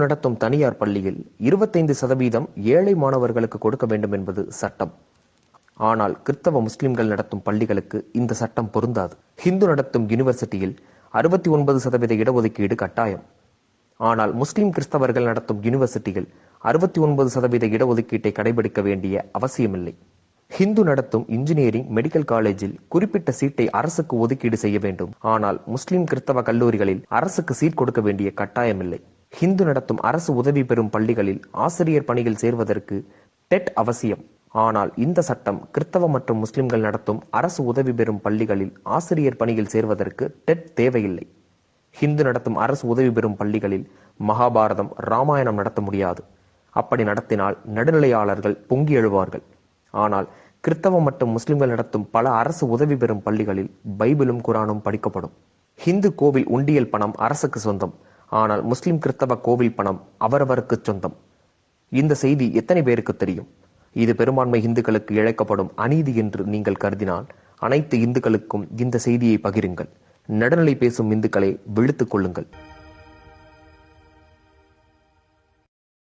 நடத்தும் தனியார் பள்ளியில் இருபத்தைந்து சதவீதம் ஏழை மாணவர்களுக்கு கொடுக்க வேண்டும் என்பது சட்டம். ஆனால் கிறிஸ்தவ முஸ்லிம்கள் நடத்தும் பள்ளிகளுக்கு இந்த சட்டம் பொருந்தாது. ஹிந்து நடத்தும் யூனிவர்சிட்டியில் அறுபத்தி ஒன்பது சதவீத இடஒதுக்கீடு கட்டாயம். ஆனால் முஸ்லிம் கிறிஸ்தவர்கள் நடத்தும் யூனிவர்சிட்டியில் அறுபத்தி ஒன்பது சதவீத இடஒதுக்கீட்டை கடைபிடிக்க வேண்டிய அவசியமில்லை. ஹிந்து நடத்தும் இன்ஜினியரிங் மெடிக்கல் காலேஜில் குறிப்பிட்ட சீட்டை அரசுக்கு ஒதுக்கீடு செய்ய வேண்டும். ஆனால் முஸ்லிம் கிறிஸ்தவ கல்லூரிகளில் அரசுக்கு சீட் கொடுக்க வேண்டிய கட்டாயமில்லை. ஹிந்து நடத்தும் அரசு உதவி பெறும் பள்ளிகளில் ஆசிரியர் பணியில் சேர்வதற்கு டெட் அவசியம். ஆனால் இந்த சட்டம் கிறிஸ்தவ மற்றும் முஸ்லிம்கள் நடத்தும் அரசு உதவி பெறும் பள்ளிகளில் ஆசிரியர் பணியில் சேர்வதற்கு டெட் தேவையில்லை. ஹிந்து நடத்தும் அரசு உதவி பெறும் பள்ளிகளில் மகாபாரதம் ராமாயணம் நடத்த முடியாது. அப்படி நடத்தினால் நடுநிலையாளர்கள் பொங்கி எழுவார்கள். ஆனால் கிறிஸ்தவ மற்றும் முஸ்லிம்கள் நடத்தும் பல அரசு உதவி பெறும் பள்ளிகளில் பைபிளும் குரானும் படிக்கப்படும். ஹிந்து கோவில் உண்டியல் பணம் அரசுக்கு சொந்தம். ஆனால் முஸ்லிம் கிறிஸ்தவ கோவில் பணம் அவரவருக்கு சொந்தம். இந்த செய்தி எத்தனை பேருக்கு தெரியும்? இது பெரும்பான்மை இந்துக்களுக்கு இழைக்கப்படும் அநீதி என்று நீங்கள் கருதினால் அனைத்து இந்துக்களுக்கும் இந்த செய்தியை பகிருங்கள். நடுநிலை பேசும் இந்துக்களை விழுத்துக் கொள்ளுங்கள்.